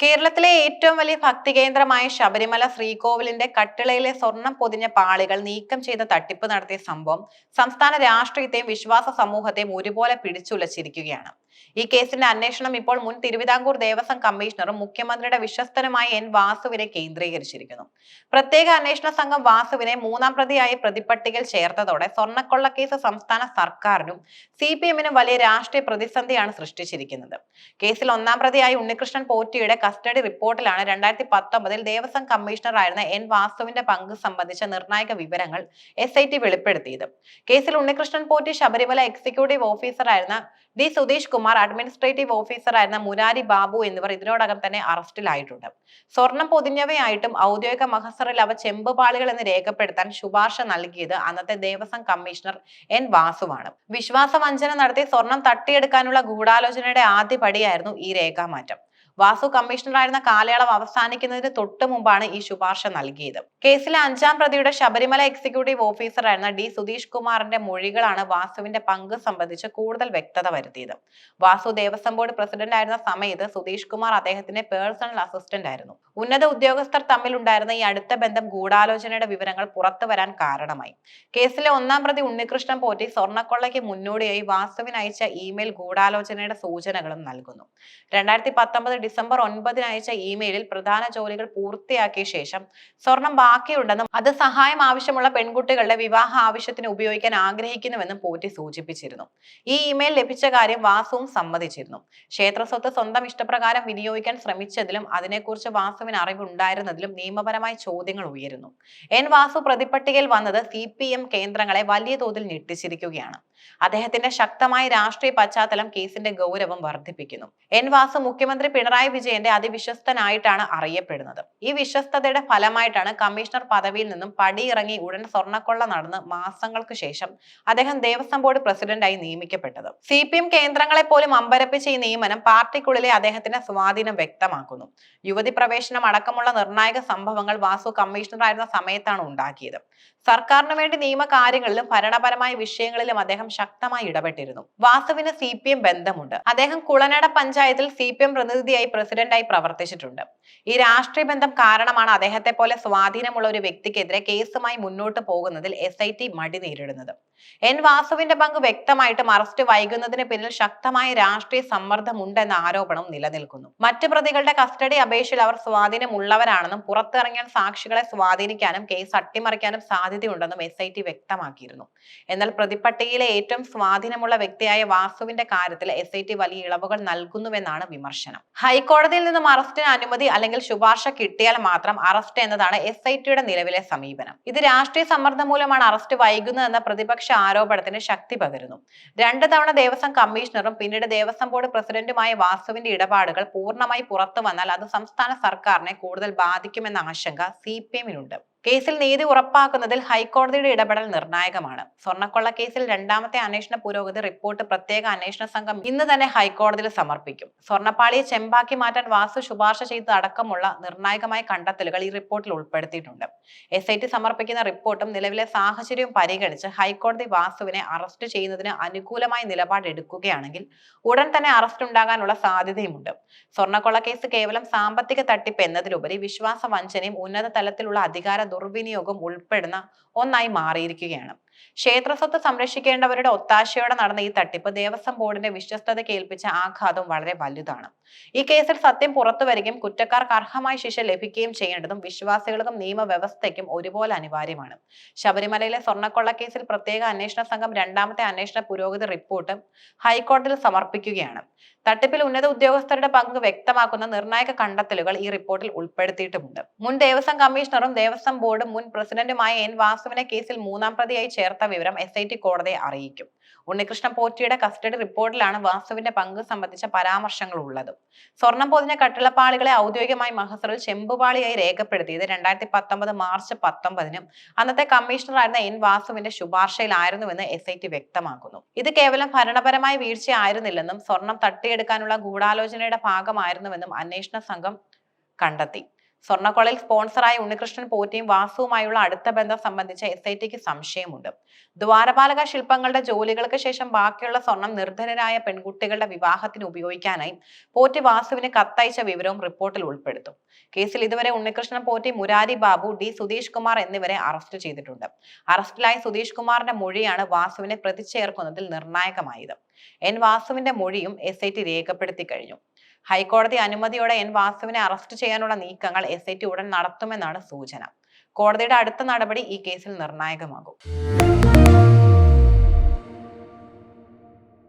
കേരളത്തിലെ ഏറ്റവും വലിയ ഭക്തി കേന്ദ്രമായ ശബരിമല ശ്രീകോവിലിന്റെ കട്ടിളയിലെ സ്വർണം പൊതിഞ്ഞ പാളികൾ നീക്കം ചെയ്ത തട്ടിപ്പ് നടത്തിയ സംഭവം സംസ്ഥാന രാഷ്ട്രീയത്തെയും വിശ്വാസ സമൂഹത്തെയും ഒരുപോലെ പിടിച്ചുലച്ചിരിക്കുകയാണ്. ഈ കേസിന്റെ അന്വേഷണം ഇപ്പോൾ മുൻ തിരുവിതാംകൂർ ദേവസ്വം കമ്മീഷണറും മുഖ്യമന്ത്രിയുടെ വിശ്വസ്തനുമായ എൻ വാസുവിനെ കേന്ദ്രീകരിച്ചിരിക്കുന്നു. പ്രത്യേക അന്വേഷണ സംഘം വാസുവിനെ മൂന്നാം പ്രതിയായി പ്രതിപ്പട്ടികയിൽ ചേർത്തതോടെ സ്വർണക്കൊള്ള കേസ് സംസ്ഥാന സർക്കാരിനും സി പി എമ്മിനും വലിയ രാഷ്ട്രീയ പ്രതിസന്ധിയാണ് സൃഷ്ടിച്ചിരിക്കുന്നത്. കേസിൽ ഒന്നാം പ്രതിയായി ഉണ്ണികൃഷ്ണൻ പോറ്റിയുടെ കസ്റ്റഡി റിപ്പോർട്ടിലാണ് രണ്ടായിരത്തി പത്തൊമ്പതിൽ ദേവസ്വം കമ്മീഷണറായിരുന്ന എൻ വാസുവിന്റെ പങ്ക് സംബന്ധിച്ച നിർണായക വിവരങ്ങൾ എസ് ഐ ടി വെളിപ്പെടുത്തിയത്. കേസിൽ ഉണ്ണികൃഷ്ണൻ പോറ്റി ശബരിമല എക്സിക്യൂട്ടീവ് ഓഫീസറായിരുന്ന ഡി സുധീഷ് കുമാർ അഡ്മിനിസ്ട്രേറ്റീവ് ഓഫീസറായിരുന്ന മുരാരി ബാബു എന്നിവർ ഇതിനോടകം തന്നെ അറസ്റ്റിലായിട്ടുണ്ട്. സ്വർണം പൊതിഞ്ഞവയായിട്ടും ഔദ്യോഗിക മഹസറിൽ അവ ചെമ്പുപാളികൾ എന്ന് രേഖപ്പെടുത്താൻ ശുപാർശ നൽകിയത് അന്നത്തെ ദേവസ്വം കമ്മീഷണർ എൻ വാസുവാണ്. വിശ്വാസവഞ്ചന നടത്തി സ്വർണം തട്ടിയെടുക്കാനുള്ള ഗൂഢാലോചനയുടെ ആദ്യപടിയായിരുന്നു ഈ രേഖാമാറ്റം. വാസു കമ്മീഷണറായിരുന്ന കാലയളവ് അവസാനിക്കുന്നതിന് തൊട്ടു മുമ്പാണ് ഈ ശുപാർശ നൽകിയത്. കേസിലെ അഞ്ചാം പ്രതിയുടെ ശബരിമല എക്സിക്യൂട്ടീവ് ഓഫീസറായിരുന്ന ഡി സുധീഷ് കുമാറിന്റെ മൊഴികളാണ് വാസുവിന്റെ പങ്ക് സംബന്ധിച്ച് കൂടുതൽ വ്യക്തത വരുത്തിയത്. വാസു ദേവസ്വം ബോർഡ് പ്രസിഡന്റ് ആയിരുന്ന സമയത്ത് സുധീഷ് കുമാർ അദ്ദേഹത്തിന്റെ പേഴ്സണൽ അസിസ്റ്റന്റ് ആയിരുന്നു. ഉന്നത ഉദ്യോഗസ്ഥർ തമ്മിലുണ്ടായിരുന്ന ഈ അടുത്ത ബന്ധം ഗൂഢാലോചനയുടെ വിവരങ്ങൾ പുറത്തു വരാൻ കാരണമായി. കേസിലെ ഒന്നാം പ്രതി ഉണ്ണികൃഷ്ണൻ പോറ്റി സ്വർണക്കൊള്ളയ്ക്ക് മുന്നോടിയായി വാസുവിന് അയച്ച ഇമെയിൽ ഗൂഢാലോചനയുടെ സൂചനകളും നൽകുന്നു. രണ്ടായിരത്തി പത്തൊമ്പത് ഡിസംബർ ഒൻപതിന് അയച്ച ഇമെയിലിൽ പ്രധാന ജോലികൾ പൂർത്തിയാക്കിയ ശേഷം സ്വർണം ബാക്കിയുണ്ടെന്നും അത് സഹായം ആവശ്യമുള്ള പെൺകുട്ടികളുടെ വിവാഹ ആവശ്യത്തിന് ഉപയോഗിക്കാൻ ആഗ്രഹിക്കുന്നുവെന്നും പോറ്റി സൂചിപ്പിച്ചിരുന്നു. ഈ ഇമെയിൽ ലഭിച്ച കാര്യം വാസുവും സമ്മതിച്ചിരുന്നു. ക്ഷേത്രസ്വത്ത് സ്വന്തം ഇഷ്ടപ്രകാരം വിനിയോഗിക്കാൻ ശ്രമിച്ചതിലും അതിനെക്കുറിച്ച് വാസുവിന് അറിവുണ്ടായിരുന്നതിലും നിയമപരമായ ചോദ്യങ്ങൾ ഉയരുന്നു. എൻ വാസു പ്രതിപട്ടികയിൽ വന്നത് സി പി എം കേന്ദ്രങ്ങളെ വലിയ തോതിൽ ഞെട്ടിച്ചിരിക്കുകയാണ്. അദ്ദേഹത്തിന്റെ ശക്തമായ രാഷ്ട്രീയ പശ്ചാത്തലം കേസിന്റെ ഗൗരവം വർദ്ധിപ്പിക്കുന്നു. എൻ വാസു മുഖ്യമന്ത്രി പിണറായി വിജയന്റെ അതിവിശ്വസ്തനായിട്ടാണ് അറിയപ്പെടുന്നത്. ഈ വിശ്വസ്തതയുടെ ഫലമായിട്ടാണ് കമ്മീഷണർ പദവിയിൽ നിന്നും പടിയിറങ്ങി ഉടൻ സ്വർണക്കൊള്ള നടന്ന് മാസങ്ങൾക്ക് ശേഷം അദ്ദേഹം ദേവസ്വം ബോർഡ് പ്രസിഡന്റായി നിയമിക്കപ്പെട്ടത്. സി പി എം കേന്ദ്രങ്ങളെ പോലും അമ്പരപ്പിച്ച ഈ നിയമനം പാർട്ടിക്കുള്ളിലെ അദ്ദേഹത്തിന്റെ സ്വാധീനം വ്യക്തമാക്കുന്നു. യുവതി പ്രവേശനം അടക്കമുള്ള നിർണായക സംഭവങ്ങൾ വാസു കമ്മീഷണറായിരുന്ന സമയത്താണ് ഉണ്ടാക്കിയത്. സർക്കാരിന് വേണ്ടി നിയമകാര്യങ്ങളിലും ഭരണപരമായ വിഷയങ്ങളിലും അദ്ദേഹം ശക്തമായി ഇടപെട്ടിരുന്നു. വാസുവിന് സി പി എം ബന്ധമുണ്ട്. അദ്ദേഹം കുളനട പഞ്ചായത്തിൽ സി പി എം പ്രതിനിധിയായി പ്രസിഡന്റായി പ്രവർത്തിച്ചിട്ടുണ്ട്. ഈ രാഷ്ട്രീയ ബന്ധം കാരണമാണ് അദ്ദേഹത്തെ പോലെ സ്വാധീനമുള്ള ഒരു വ്യക്തിക്കെതിരെ കേസുമായി മുന്നോട്ട് പോകുന്നതിൽ എസ് ഐ ടി മടി നേരിടുന്നത്. എൻ വാസുവിന്റെ പങ്ക് വ്യക്തമായിട്ടും അറസ്റ്റ് വൈകുന്നതിന് പിന്നിൽ ശക്തമായ രാഷ്ട്രീയ സമ്മർദ്ദമുണ്ടെന്ന ആരോപണം നിലനിൽക്കുന്നു. മറ്റു പ്രതികളുടെ കസ്റ്റഡി അപേക്ഷയിൽ അവർ സ്വാധീനമുള്ളവരാണെന്നും പുറത്തിറങ്ങിയാൽ സാക്ഷികളെ സ്വാധീനിക്കാനും കേസ് അട്ടിമറിക്കാനും സാധ്യതയുണ്ടെന്നും എസ് ഐ ടി വ്യക്തമാക്കിയിരുന്നു. എന്നാൽ പ്രതിപ്പട്ടികയിലെ ഏറ്റവും സ്വാധീനമുള്ള വ്യക്തിയായ വാസുവിന്റെ കാര്യത്തിൽ എസ് ഐ ടി വലിയ ഇളവുകൾ നൽകുന്നുവെന്നാണ് വിമർശനം. ഹൈക്കോടതിയിൽ നിന്നും അറസ്റ്റിന് അനുമതി അല്ലെങ്കിൽ ശുപാർശ കിട്ടിയാൽ മാത്രം അറസ്റ്റ് എന്നതാണ് എസ് ഐ ടിയുടെ നിലവിലെ സമീപനം. ഇത് രാഷ്ട്രീയ സമ്മർദ്ദം മൂലമാണ് അറസ്റ്റ് വൈകുന്നതെന്ന പ്രതിപക്ഷ ആരോപണത്തിന് ശക്തി പകരുന്നു. രണ്ട് തവണ ദേവസ്വം കമ്മീഷണറും പിന്നീട് ദേവസ്വം ബോർഡ് പ്രസിഡന്റുമായ വാസുവിന്റെ ഇടപാടുകൾ പൂർണമായി പുറത്തു വന്നാൽ അത് സംസ്ഥാന സർക്കാരിനെ കൂടുതൽ ബാധിക്കുമെന്ന ആശങ്ക സി പി എമ്മിനുണ്ട് കേസിൽ നീതി ഉറപ്പാക്കുന്നതിൽ ഹൈക്കോടതിയുടെ ഇടപെടൽ നിർണായകമാണ്. സ്വർണക്കൊള്ള കേസിൽ രണ്ടാമത്തെ അന്വേഷണ പുരോഗതി റിപ്പോർട്ട് പ്രത്യേക അന്വേഷണ സംഘം ഇന്ന് തന്നെ ഹൈക്കോടതിയിൽ സമർപ്പിക്കും. സ്വർണപ്പാളിയെ ചെമ്പാക്കി മാറ്റാൻ വാസു ശുപാർശ ചെയ്ത് അടക്കമുള്ള നിർണായകമായ കണ്ടെത്തലുകൾ ഈ റിപ്പോർട്ടിൽ ഉൾപ്പെടുത്തിയിട്ടുണ്ട്. എസ് ഐ ടി സമർപ്പിക്കുന്ന റിപ്പോർട്ടും നിലവിലെ സാഹചര്യവും പരിഗണിച്ച് ഹൈക്കോടതി വാസുവിനെ അറസ്റ്റ് ചെയ്യുന്നതിന് അനുകൂലമായ നിലപാട് എടുക്കുകയാണെങ്കിൽ ഉടൻ തന്നെ അറസ്റ്റ് ഉണ്ടാകാനുള്ള സാധ്യതയുമുണ്ട്. സ്വർണക്കൊള്ള കേസ് കേവലം സാമ്പത്തിക തട്ടിപ്പ് എന്നതിലുപരി വിശ്വാസ വഞ്ചനയും ഉന്നത തലത്തിലുള്ള അധികാര ദുർവിനിയോഗം ഉൾപ്പെടുന്ന ഒന്നായി മാറിയിരിക്കുകയാണ്. ക്ഷേത്രസ്വത്ത് സംരക്ഷിക്കേണ്ടവരുടെ ഒത്താശയോടെ നടന്ന ഈ തട്ടിപ്പ് ദേവസ്വം ബോർഡിന്റെ വിശ്വസ്തതയ്ക്ക് കേൾപ്പിച്ച ആഘാതം വളരെ വലുതാണ്. ഈ കേസിൽ സത്യം പുറത്തു വരികയും കുറ്റക്കാർക്ക് അർഹമായ ശിക്ഷ ലഭിക്കുകയും ചെയ്യേണ്ടതും വിശ്വാസികൾക്കും നിയമവ്യവസ്ഥയ്ക്കും ഒരുപോലെ അനിവാര്യമാണ്. ശബരിമലയിലെ സ്വർണക്കൊള്ള കേസിൽ പ്രത്യേക അന്വേഷണ സംഘം രണ്ടാമത്തെ അന്വേഷണ പുരോഗതി റിപ്പോർട്ട് ഹൈക്കോടതിയിൽ സമർപ്പിക്കുകയാണ്. തട്ടിപ്പിൽ ഉന്നത ഉദ്യോഗസ്ഥരുടെ പങ്ക് വ്യക്തമാക്കുന്ന നിർണായക കണ്ടെത്തലുകൾ ഈ റിപ്പോർട്ടിൽ ഉൾപ്പെടുത്തിയിട്ടുമുണ്ട്. മുൻ ദേവസ്വം കമ്മീഷണറും ദേവസ്വം ബോർഡും മുൻ പ്രസിഡന്റുമായ എൻ വാസുവിനെ കേസിൽ മൂന്നാം പ്രതിയായി ചേർത്ത വിവരം എസ് കോടതിയെ അറിയിക്കും. ഉണ്ണികൃഷ്ണൻ പോറ്റിയുടെ കസ്റ്റഡി റിപ്പോർട്ടിലാണ് വാസുവിന്റെ പങ്ക് സംബന്ധിച്ച പരാമർശങ്ങൾ ഉള്ളത് സ്വർണം പൊതിഞ്ഞ കട്ടിളപ്പാളികളെ ഔദ്യോഗികമായി മഹസറിൽ ചെമ്പുപാളിയായി രേഖപ്പെടുത്തിയത് രണ്ടായിരത്തി പത്തൊമ്പത് മാർച്ച് പത്തൊമ്പതിനും അന്നത്തെ കമ്മീഷണറായിരുന്ന എൻ വാസുവിന്റെ ശുപാർശയിലായിരുന്നുവെന്ന് എസ് ഐ ടി വ്യക്തമാക്കുന്നു. ഇത് കേവലം ഭരണപരമായ വീഴ്ചയായിരുന്നില്ലെന്നും സ്വർണം തട്ടിയെടുക്കാനുള്ള ഗൂഢാലോചനയുടെ ഭാഗമായിരുന്നുവെന്നും അന്വേഷണ സംഘം കണ്ടെത്തി. സ്വർണക്കൊളയിൽ സ്പോൺസറായ ഉണ്ണികൃഷ്ണൻ പോറ്റിയും വാസുവുമായുള്ള അടുത്ത ബന്ധം സംബന്ധിച്ച് എസ് ഐ ടിക്ക് സംശയമുണ്ട്. ദ്വാരപാലക ശില്പങ്ങളുടെ ജോലികൾക്ക് ശേഷം ബാക്കിയുള്ള സ്വർണം നിർധനരായ പെൺകുട്ടികളുടെ വിവാഹത്തിന് ഉപയോഗിക്കാനായി പോറ്റി വാസുവിന് കത്തയച്ച വിവരവും റിപ്പോർട്ടിൽ ഉൾപ്പെടുത്തും. കേസിൽ ഇതുവരെ ഉണ്ണികൃഷ്ണൻ പോറ്റി മുരാരി ബാബു ഡി സുധീഷ് കുമാർ എന്നിവരെ അറസ്റ്റ് ചെയ്തിട്ടുണ്ട്. അറസ്റ്റിലായ സുധീഷ് കുമാറിന്റെ മൊഴിയാണ് വാസുവിനെ പ്രതി ചേർക്കുന്നതിൽ നിർണായകമായത്. എൻ വാസുവിന്റെ മൊഴിയും എസ് ഐ ടി രേഖപ്പെടുത്തി കഴിഞ്ഞു. ഹൈക്കോടതി അനുമതിയോടെ എൻ വാസുവിനെ അറസ്റ്റ് ചെയ്യാനുള്ള നീക്കങ്ങൾ എസ് ഉടൻ നടത്തുമെന്നാണ് സൂചന. കോടതിയുടെ അടുത്ത നടപടി ഈ കേസിൽ നിർണായകമാകും.